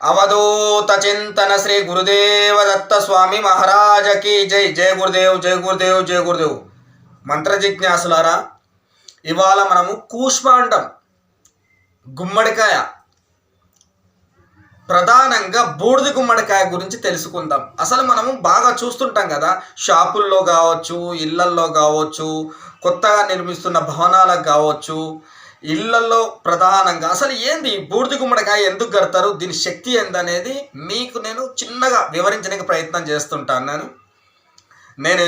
అవధూత చింతన శ్రీ గురుదేవ దత్త స్వామి మహారాజకి జై. జయ గురుదేవ్ జయ గురుదేవ్ జయ గురుదేవ్. మంత్ర జిజ్ఞాసులారా ఇవాళ మనము కూష్మాండం గుమ్మడికాయ ప్రధానంగా బూడిద గుమ్మడికాయ గురించి తెలుసుకుందాం. అసలు మనము బాగా చూస్తుంటాం కదా షాపుల్లో కావచ్చు ఇళ్ళల్లో కావచ్చు కొత్తగా నిర్మిస్తున్న భవనాలకు కావచ్చు ఇళ్ళలో ప్రధానంగా అసలు ఏంది? బూడిద గుమ్మడికాయ ఎందుకు కడతారు? దీని శక్తి ఏందనేది మీకు నేను చిన్నగా వివరించడానికి ప్రయత్నం చేస్తుంటాను నేను. నేను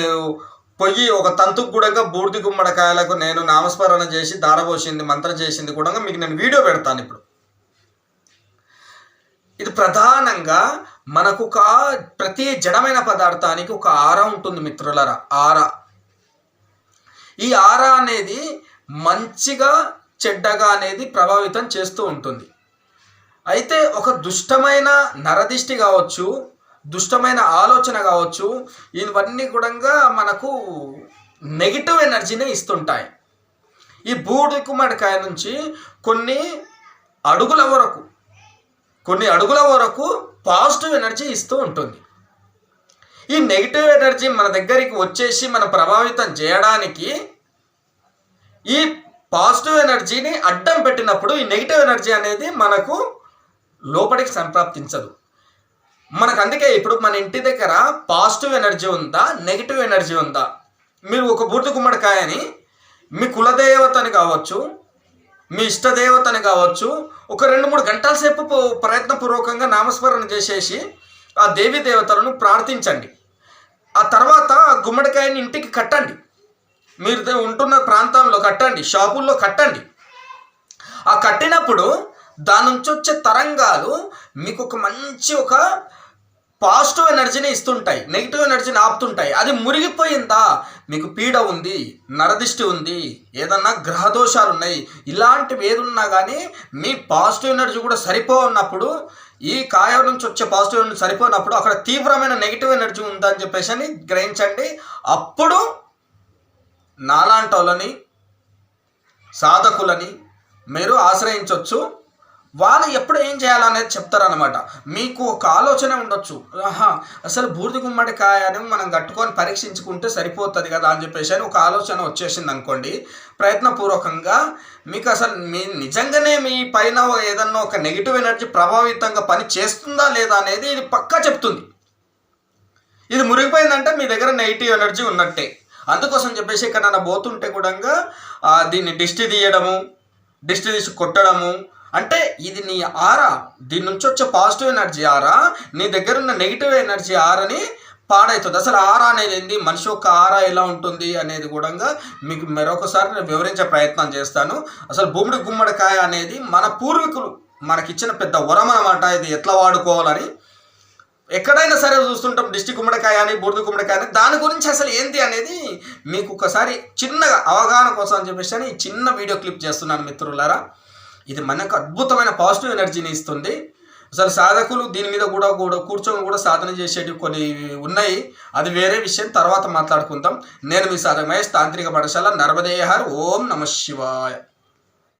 పొయ్యి ఒక తంతుకు కూడా బూడిద గుమ్మడికాయలకు నేను నామస్మరణ చేసి దారబోసింది మంత్రం చేసింది కూడా మీకు నేను వీడియో పెడతాను ఇప్పుడు. ఇది ప్రధానంగా మనకు ఒక ప్రతి జడమైన పదార్థానికి ఒక ఆర ఉంటుంది మిత్రులరా ఆర. ఈ ఆర అనేది మంచిగా చెడ్డగా అనేది ప్రభావితం చేస్తూ ఉంటుంది. అయితే ఒక దుష్టమైన నరదిష్టి కావచ్చు దుష్టమైన ఆలోచన కావచ్చు ఇవన్నీ కూడా మనకు నెగిటివ్ ఎనర్జీని ఇస్తుంటాయి. ఈ బూడి కుమ్మడికాయ నుంచి కొన్ని అడుగుల వరకు కొన్ని అడుగుల వరకు పాజిటివ్ ఎనర్జీ ఇస్తూ ఉంటుంది. ఈ నెగిటివ్ ఎనర్జీ మన దగ్గరికి వచ్చేసి మన ప్రభావితం చేయడానికి ఈ పాజిటివ్ ఎనర్జీని అడ్డం పెట్టినప్పుడు ఈ నెగిటివ్ ఎనర్జీ అనేది మనకు లోపలికి సంప్రాప్తించదు. మనకు అందుకే ఇప్పుడు మన ఇంటి దగ్గర పాజిటివ్ ఎనర్జీ ఉందా నెగిటివ్ ఎనర్జీ ఉందా? మీరు ఒక బూర్తి గుమ్మడికాయని మీ కులదేవతని కావచ్చు మీ ఇష్టదేవతని కావచ్చు ఒక రెండు మూడు గంటల సేపు ప్రయత్నపూర్వకంగా నామస్మరణ చేసేసి ఆ దేవీ దేవతలను ప్రార్థించండి. ఆ తర్వాత ఆ గుమ్మడికాయని ఇంటికి కట్టండి. మీరు ఉంటున్న ప్రాంతంలో కట్టండి షాపుల్లో కట్టండి. ఆ కట్టినప్పుడు దాని నుంచి వచ్చే తరంగాలు మీకు ఒక మంచి ఒక పాజిటివ్ ఎనర్జీని ఇస్తుంటాయి నెగిటివ్ ఎనర్జీని ఆపుతుంటాయి. అది మురిగిపోయిందా? మీకు పీడ ఉంది నరదిష్టి ఉంది ఏదన్నా గ్రహదోషాలు ఉన్నాయి ఇలాంటివి ఏదున్నా కానీ మీ పాజిటివ్ ఎనర్జీ కూడా సరిపోన్నప్పుడు ఈ కాయ నుంచి వచ్చే పాజిటివ్ ఎనర్జీ సరిపోయినప్పుడు అక్కడ తీవ్రమైన నెగిటివ్ ఎనర్జీ ఉందని చెప్పేసి అని గ్రహించండి. అప్పుడు నాలాంటోళ్ళని సాధకులని మీరు ఆశ్రయించవచ్చు వాళ్ళు ఎప్పుడు ఏం చేయాలనేది చెప్తారనమాట మీకు ఒక ఆలోచన ఉండొచ్చు. ఆహా అసలు బూర్ది గుమ్మడికాయని మనం కట్టుకొని పరీక్షించుకుంటే సరిపోతుంది కదా అని చెప్పేసి అని ఒక ఆలోచన వచ్చేసింది అనుకోండి ప్రయత్నపూర్వకంగా మీకు అసలు మీ నిజంగానే మీ పైన ఏదన్నా ఒక నెగిటివ్ ఎనర్జీ ప్రభావితంగా పని చేస్తుందా లేదా అనేది ఇది పక్కా చెప్తుంది. ఇది మురిగిపోయిందంటే మీ దగ్గర నెగిటివ్ ఎనర్జీ ఉన్నట్టే. అందుకోసం చెప్పేసి ఎక్కడన్నా పోతుంటే కూడా దీన్ని దిష్టి తీయడము దిష్టి తీసి కొట్టడము అంటే ఇది నీ ఆరా దీని నుంచి వచ్చే పాజిటివ్ ఎనర్జీ ఆరా నీ దగ్గర ఉన్న నెగిటివ్ ఎనర్జీ ఆరని పాడవుతుంది అసలు ఆరా అనేది ఏంది? మనిషి యొక్క ఆరా ఎలా ఉంటుంది అనేది కూడా మీకు మరొకసారి నేను వివరించే ప్రయత్నం చేస్తాను. అసలు భూమిడి గుమ్మడికాయ అనేది మన పూర్వీకులు మనకిచ్చిన పెద్ద వరం అనమాట ఇది ఎట్లా వాడుకోవాలని ఎక్కడైనా సరే చూస్తుంటాం డిస్టిక్ గుమ్మడికాయ అని బూడిద గుమ్మడికాయ అని. దాని గురించి అసలు ఏంటి అనేది మీకు ఒకసారి చిన్నగా అవగాహన కోసం అని చెప్పేసి అని చిన్న వీడియో క్లిప్ చేస్తున్నాను మిత్రులారా. ఇది మనకు అద్భుతమైన పాజిటివ్ ఎనర్జీని ఇస్తుంది. అసలు సాధకులు దీని మీద కూడా కూడా కూర్చొని కూడా సాధన చేసేటివి కొన్ని ఉన్నాయి. అది వేరే విషయం. తర్వాత మాట్లాడుకుందాం. నేను మీ సాధక మహేష్ తాంత్రిక పాఠశాల నర్మదేహార్. ఓం నమ శివాయ.